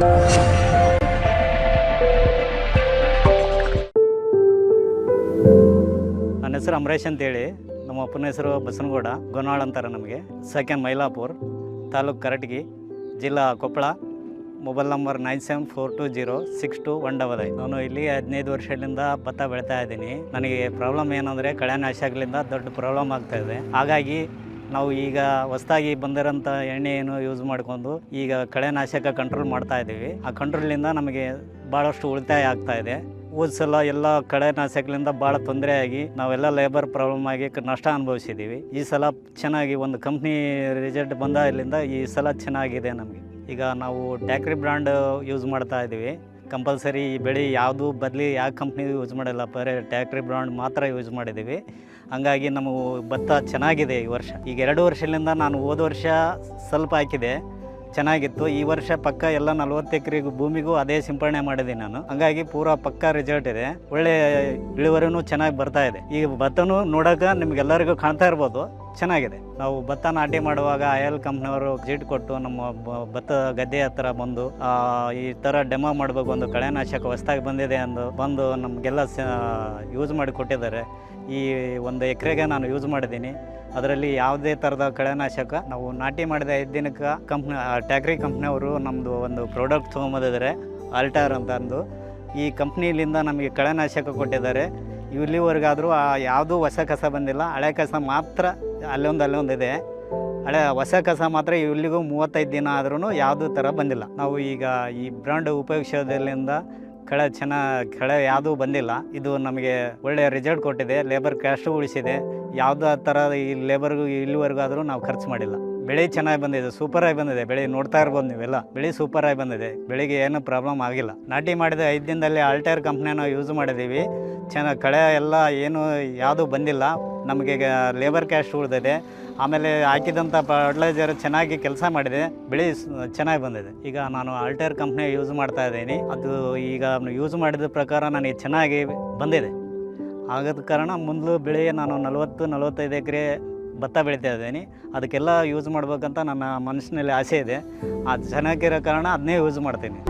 ನನ್ನ ಹೆಸರು ಅಮರೇಶ್ ಅಂತೇಳಿ. ನಮ್ಮ ಅಪ್ಪನ ಹೆಸರು ಬಸನಗೌಡ. ಗೊನಾಳ್ ಅಂತಾರೆ ನಮಗೆ. ಸೆಕೆಂಡ್ ಮೈಲಾಪುರ್ ತಾಲೂಕು ಕರಟಗಿ, ಜಿಲ್ಲಾ Koppal. Mobile number nine seven four two zero six two one double ಐದು. ನಾನು ಇಲ್ಲಿ ಹದಿನೈದು ವರ್ಷದಿಂದ ಭತ್ತ ಬೆಳಿತಾ ಇದ್ದೀನಿ. ನನಗೆ ಪ್ರಾಬ್ಲಮ್ ಏನಂದರೆ ಕಳೆನಾಶಕಗಳಿಂದ ದೊಡ್ಡ ಪ್ರಾಬ್ಲಮ್ ಆಗ್ತಾ ಇದೆ. ಹಾಗಾಗಿ ನಾವು ಈಗ ಹೊಸದಾಗಿ ಬಂದಿರೋಂಥ ಎಣ್ಣೆಯನ್ನು ಯೂಸ್ ಮಾಡ್ಕೊಂಡು ಈಗ ಕಳೆನಾಶಕ ಕಂಟ್ರೋಲ್ ಮಾಡ್ತಾ ಇದ್ದೀವಿ. ಆ ಕಂಟ್ರೋಲಿಂದ ನಮಗೆ ಭಾಳಷ್ಟು ಉಳಿತಾಯ ಆಗ್ತಾ ಇದೆ. ಸಲ ಎಲ್ಲ ಕಳೆನಾಶಕಗಳಿಂದ ಭಾಳ ತೊಂದರೆ ಆಗಿ ನಾವೆಲ್ಲ ಲೇಬರ್ ಪ್ರಾಬ್ಲಮ್ ಆಗಿ ನಷ್ಟ ಅನುಭವಿಸಿದ್ದೀವಿ. ಈ ಸಲ ಚೆನ್ನಾಗಿ ಒಂದು ಕಂಪ್ನಿ ರಿಸಲ್ಟ್ ಇಲ್ಲಿಂದ ಈ ಸಲ ಚೆನ್ನಾಗಿದೆ ನಮಗೆ. ಈಗ ನಾವು ಟ್ಯಾಕ್ರಿ ಬ್ರ್ಯಾಂಡ್ ಯೂಸ್ ಮಾಡ್ತಾ ಇದ್ದೀವಿ. ಕಂಪಲ್ಸರಿ ಬೆಳೆ ಯಾವುದು ಬದಲಿ ಯಾವ ಕಂಪ್ನಿ ಯೂಸ್ ಮಾಡಿಲ್ಲ, ಬರೀ ಟ್ಯಾಕ್ಟ್ರಿ ಬ್ರ್ಯಾಂಡ್ ಮಾತ್ರ ಯೂಸ್ ಮಾಡಿದ್ದೀವಿ. ಹಂಗಾಗಿ ನಮ್ಮ ಭತ್ತ ಚೆನ್ನಾಗಿದೆ ಈ ವರ್ಷ. ಈಗ ಎರಡು ವರ್ಷದಿಂದ ನಾನು ಹೋದ ವರ್ಷ ಸ್ವಲ್ಪ ಹಾಕಿದೆ, ಚೆನ್ನಾಗಿತ್ತು. ಈ ವರ್ಷ ಪಕ್ಕ ಎಲ್ಲ ನಲ್ವತ್ತು ಎಕರೆಗೂ ಭೂಮಿಗೂ ಅದೇ ಸಿಂಪಡಣೆ ಮಾಡಿದ್ದೀನಿ ನಾನು. ಹಂಗಾಗಿ ಪೂರಾ ಪಕ್ಕ ರಿಸಲ್ಟ್ ಇದೆ. ಒಳ್ಳೆ ಇಳುವರಿನೂ ಚೆನ್ನಾಗಿ ಬರ್ತಾ ಇದೆ. ಈ ಭತ್ತನೂ ನೋಡೋಕೆ ನಿಮ್ಗೆಲ್ಲರಿಗೂ ಕಾಣ್ತಾ ಇರ್ಬೋದು. ಚೆನ್ನಾಗಿದೆ. ನಾವು ಭತ್ತ ನಾಟಿ ಮಾಡುವಾಗ ಆಯಲ್ ಕಂಪ್ನಿಯವರು ಜೀಟ್ ಕೊಟ್ಟು ನಮ್ಮ ಭತ್ತ ಗದ್ದೆ ಹತ್ರ ಬಂದು ಈ ಥರ ಡೆಮೋ ಮಾಡಬೇಕು ಒಂದು ಕಳೆನಾಶಕ ಹೊಸ್ದಾಗಿ ಬಂದಿದೆ ಅಂದು ಬಂದು ನಮಗೆಲ್ಲ ಯೂಸ್ ಮಾಡಿ ಕೊಟ್ಟಿದ್ದಾರೆ. ಈ ಒಂದು ಎಕರೆಗೆ ನಾನು ಯೂಸ್ ಮಾಡಿದ್ದೀನಿ. ಅದರಲ್ಲಿ ಯಾವುದೇ ಥರದ ಕಳೆನಾಶಕ ನಾವು ನಾಟಿ ಮಾಡಿದ ಐದು ದಿನಕ್ಕೆ ಕಂಪ್ನಿ ಟ್ಯಾಕ್ರಿ ಕಂಪ್ನಿಯವರು ನಮ್ಮದು ಒಂದು ಪ್ರಾಡಕ್ಟ್ ತೊಗೊಂಬಂದಿದ್ದಾರೆ, ಆಲ್ಟಾರ್ ಅಂತ ಅಂದು ಈ ಕಂಪ್ನಿಲಿಂದ ನಮಗೆ ಕಳೆನಾಶಕ ಕೊಟ್ಟಿದ್ದಾರೆ. ಇಲ್ಲಿವರೆಗಾದರೂ ಯಾವುದೂ ಹೊಸ ಕಸ ಬಂದಿಲ್ಲ. ಹಳೆ ಕಸ ಮಾತ್ರ ಅಲ್ಲೊಂದು ಅಲ್ಲೊಂದು ಇದೆ. ಹಳೆ ಹೊಸ ಕಸ ಮಾತ್ರ ಇಲ್ಲಿಗೂ ಮೂವತ್ತೈದು ದಿನ ಆದ್ರೂ ಯಾವುದೂ ಥರ ಬಂದಿಲ್ಲ. ನಾವು ಈಗ ಈ ಬ್ರ್ಯಾಂಡ್ ಉಪಯೋಗಿಸೋದ್ರಿಂದ ಕಳೆ ಚೆನ್ನಾಗಿ ಕಳೆ ಯಾವುದೂ ಬಂದಿಲ್ಲ. ಇದು ನಮಗೆ ಒಳ್ಳೆಯ ರಿಸಲ್ಟ್ ಕೊಟ್ಟಿದೆ. ಲೇಬರ್ ಕ್ಯಾಶು ಉಳಿಸಿದೆ. ಯಾವುದೇ ಥರ ಈ ಲೇಬರ್ಗೂ ಇಲ್ಲಿವರೆಗಾದರೂ ನಾವು ಖರ್ಚು ಮಾಡಿಲ್ಲ. ಬೆಳೆ ಚೆನ್ನಾಗಿ ಬಂದಿದೆ. ಸೂಪರಾಗಿ ಬಂದಿದೆ. ಬೆಳೆ ನೋಡ್ತಾ ಇರ್ಬೋದು ನೀವೆಲ್ಲ. ಬೆಳೆ ಸೂಪರಾಗಿ ಬಂದಿದೆ. ಬೆಳೆಗೆ ಏನು ಪ್ರಾಬ್ಲಮ್ ಆಗಿಲ್ಲ. ನಾಟಿ ಮಾಡಿದ ಐದು ದಿನದಲ್ಲಿ ಆಲ್ಟೈರ್ ಕಂಪ್ನಿನ ಯೂಸ್ ಮಾಡಿದ್ದೀವಿ. ಚೆನ್ನಾಗಿ, ಕಳೆ ಎಲ್ಲ ಏನು ಯಾವುದೂ ಬಂದಿಲ್ಲ. ನಮಗೆ ಲೇಬರ್ ಕ್ಯಾಶ್ ಉಳಿದಿದೆ. ಆಮೇಲೆ ಹಾಕಿದಂಥ ಫರ್ಟಿಲೈಸರ್ ಚೆನ್ನಾಗಿ ಕೆಲಸ ಮಾಡಿದೆ. ಬೆಳೆ ಚೆನ್ನಾಗಿ ಬಂದಿದೆ. ಈಗ ನಾನು ಆಲ್ಟೇರ್ ಕಂಪ್ನಿ ಯೂಸ್ ಮಾಡ್ತಾ ಇದ್ದೀನಿ. ಅದು ಈಗ ಯೂಸ್ ಮಾಡಿದ ಪ್ರಕಾರ ನನಗೆ ಚೆನ್ನಾಗಿ ಬಂದಿದೆ. ಆಗದ ಕಾರಣ ಮೊದಲು ಬೆಳೆ ನಾನು ನಲವತ್ತು, ನಲವತ್ತೈದು ಎಕರೆ ಭತ್ತ ಬೆಳೀತಾ ಇದ್ದೀನಿ. ಅದಕ್ಕೆಲ್ಲ ಯೂಸ್ ಮಾಡ್ಬೇಕಂತ ನನ್ನ ಮನಸ್ಸಿನಲ್ಲಿ ಆಸೆ ಇದೆ. ಅದು ಚೆನ್ನಾಗಿರೋ ಕಾರಣ ಅದನ್ನೇ ಯೂಸ್ ಮಾಡ್ತೀನಿ.